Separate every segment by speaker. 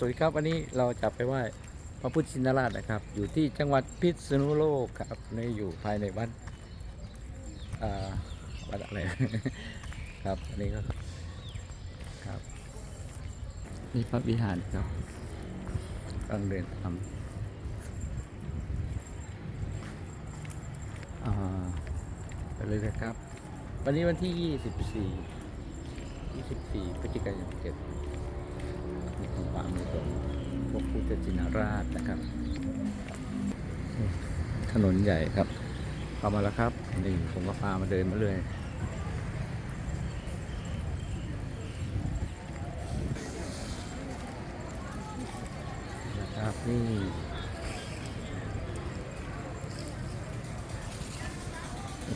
Speaker 1: สวัสดีครับวันนี้เราจะไปไหว้พระพุทธชินราชนะครับ อยู่ที่จังหวัดพิษณุโลกครับนี่อยู่ภายในวัดอ่าวัดอะไรครับอันนี้ก็ครับนี่พระวิหารครับกำลังเดินทำอ่าไปเลยนะครับ วันนี้วันที่ 24 24พฤศจิกายน7 มีขอความมืองพวกพุทธจินราชนะครับ ถนนใหญ่ครับเข้ามาแล้วครับนี่ผมก็พามาเดินมาเลยนะครับนี่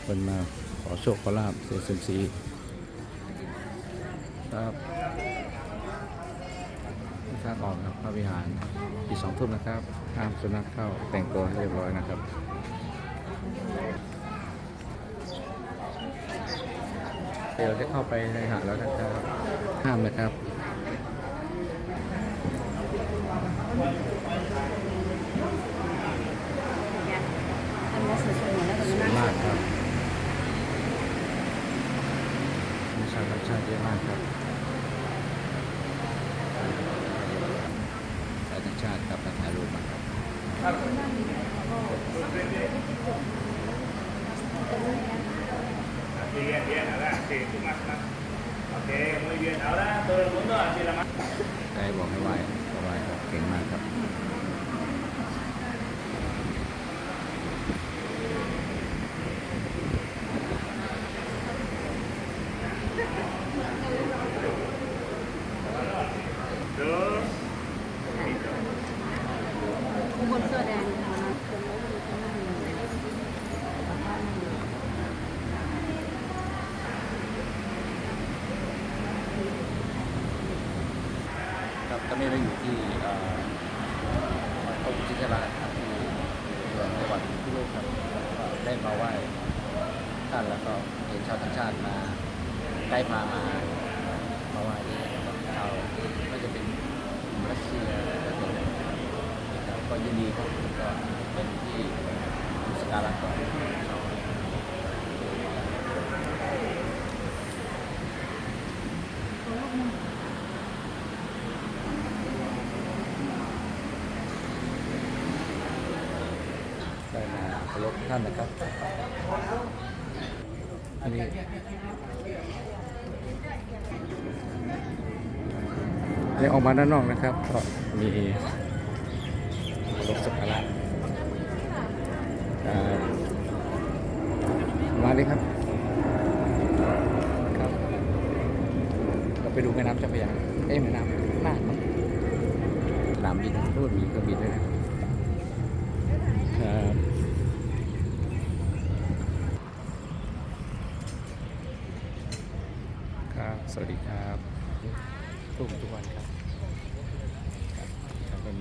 Speaker 1: คนมาขอโชคขอลาบเสียสิมซีครับ ทางออกครับพระวิหารที่สองทุ่มนะครับห้ามสุนัขเข้าแต่งตัวให้เรียบร้อยนะครับเดี๋ยวจะเข้าไปในหาดแล้วนะครับห้ามนะครับ
Speaker 2: สวย
Speaker 1: มากครับมีชาวต่างชาติเยอะมากครับชาวต่างชาติครับมาถ่ายรูปมาครับ
Speaker 3: Bien, bien, ahora sí, tú más, más. Ok, muy bien. Ahora todo el mundo así la mano.
Speaker 1: ไกด์บอกให้ไหว้ก็ไหว้ครับเก่งมากครับ
Speaker 3: Dos.
Speaker 2: คนเสื้อแดงนะ
Speaker 1: ครับตอนนี้เราอยู่ที่เอ่อวัดพระพุทธชินราครับที่เมืองจังหวัดพิษณุโลกครับก็ได้มาไหว้ท่านแล้วก็เห็นชาวต่างชาติมาได้พามามาไหว้ที่กับชาวไม่จะเป็นรัสเซียแล้วก็เป็นนะครับก็ยินดีครับก็เป็นที่สกการะก่อน ได้มา เคารพท่านนะครับอันนี้อันนี้ออกมาด้านนอกนะครับ ก็มีรพสักการะอ่ามาเลยครับ ครับ เราไปดูแม่น้ำเจ้าพระยาเอ้ยแม่น้ำน่านมั้งสนามบินรูดมีเครื่องบินด้วยนะครับ ครับ ครับ สวัสดีครับทุกทุกวันครับครับเป็น